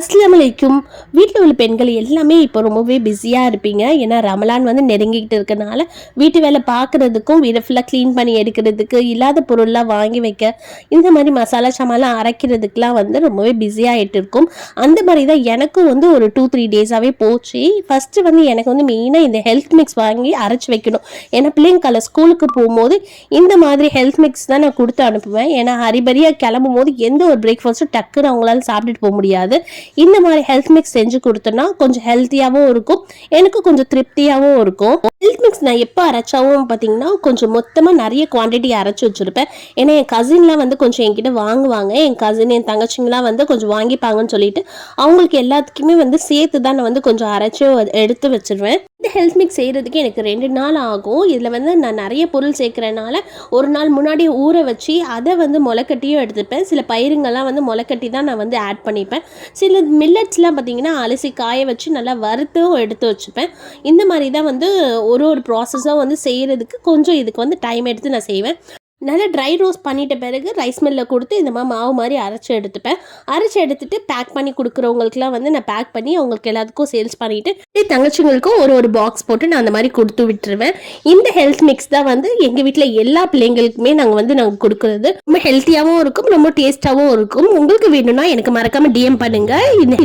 அஸ்லாம் வலைக்கும் வீட்டில் உள்ள பெண்கள் எல்லாமே இப்போ ரொம்பவே பிஸியாக இருப்பீங்க. ஏன்னா ரமலான் வந்து நெருங்கிக்கிட்டு இருக்கனால வீட்டு வேலை பார்க்குறதுக்கும் வீடை ஃபுல்லாக க்ளீன் பண்ணி எடுக்கிறதுக்கு இல்லாத பொருள்லாம் வாங்கி வைக்க இந்த மாதிரி மசாலா சாமான்லாம் அரைக்கிறதுக்குலாம் வந்து ரொம்பவே பிஸியாகிட்டு இருக்கும் அந்த மாதிரி தான் எனக்கும் வந்து ஒரு டூ த்ரீ டேஸாகவே போச்சு. ஃபஸ்ட்டு வந்து எனக்கு வந்து மெயினாக இந்த ஹெல்த் மிக்ஸ் வாங்கி அரைச்சி வைக்கணும். ஏன்னா பிள்ளைங்கால ஸ்கூலுக்கு போகும்போது இந்த மாதிரி ஹெல்த் மிக்ஸ் தான் நான் கொடுத்து அனுப்புவேன். ஏன்னா ஹரிபரியாக கிளம்பும் போது எந்த ஒரு பிரேக்ஃபாஸ்ட்டும் டக்குன்னு அவங்களால சாப்பிட்டுட்டு போக முடியாது. இந்த மாதிரி ஹெல்த் மிக்ஸ் செஞ்சு கொடுத்தோன்னா கொஞ்சம் ஹெல்த்தியாகவும் இருக்கும். எனக்கு கொஞ்சம் திருப்தியாகவும் இருக்கும். ஹெல்த் மிக்ஸ் நான் எப்போ அரைச்சாவும் பார்த்தீங்கன்னா கொஞ்சம் மொத்தமாக நிறைய குவான்டிட்டி அரைச்சி வச்சுருப்பேன். ஏன்னா என் கசின்லாம் வந்து கொஞ்சம் என்கிட்ட வாங்குவாங்க. என் கசின் என் தங்கச்சிங்கெலாம் வந்து கொஞ்சம் வாங்கிப்பாங்கன்னு சொல்லிட்டு அவங்களுக்கு எல்லாத்துக்குமே வந்து சேர்த்து தான் நான் வந்து கொஞ்சம் அரைச்சி எடுத்து வச்சிருவேன். இந்த ஹெல்த் மிக்ஸ் செய்கிறதுக்கு எனக்கு ரெண்டு நாள் ஆகும். இதில் வந்து நான் நிறைய பொருள் சேர்க்குறனால ஒரு நாள் முன்னாடி ஊற வச்சு அதை வந்து முளைக்கட்டியும் எடுத்துப்பேன். சில பயிருங்கள்லாம் வந்து முளைக்கட்டி தான் நான் வந்து ஆட் பண்ணிப்பேன். சில மில்லட்ஸ்லாம் பார்த்தீங்கன்னா அலசி காய வச்சு நல்லா வறுத்தும் எடுத்து வச்சுப்பேன். இந்த மாதிரி தான் வந்து ஒரு ஒரு ப்ராசஸும் வந்து செய்கிறதுக்கு கொஞ்சம் இதுக்கு வந்து டைம் எடுத்து நான் செய்வேன். நல்லா ட்ரை ரோஸ்ட் பண்ணிட்ட பிறகு ரைஸ் மில்லில் கொடுத்து இந்த மாதிரி மாவு மாதிரி அரைச்சி எடுத்துப்பேன். அரைச்சி எடுத்துட்டு பேக் பண்ணி கொடுக்குறவங்களுக்குலாம் வந்து நான் பேக் பண்ணி அவங்களுக்கு எல்லாத்துக்கும் சேல்ஸ் பண்ணிவிட்டு தங்கச்சிங்களுக்கும் ஒரு ஒரு பாக்ஸ் போட்டு நான் அந்த மாதிரி கொடுத்து விட்டுருவேன். இந்த ஹெல்த் மிக்ஸ் தான் வந்து எங்கள் வீட்டில் எல்லா பிள்ளைங்களுக்குமே நாங்கள் வந்து நாங்கள் கொடுக்குறது. ரொம்ப ஹெல்த்தியாகவும் இருக்கும் ரொம்ப டேஸ்ட்டாகவும் இருக்கும். உங்களுக்கு வேணும்னா எனக்கு மறக்காமல் டிஎம் பண்ணுங்கள் இந்த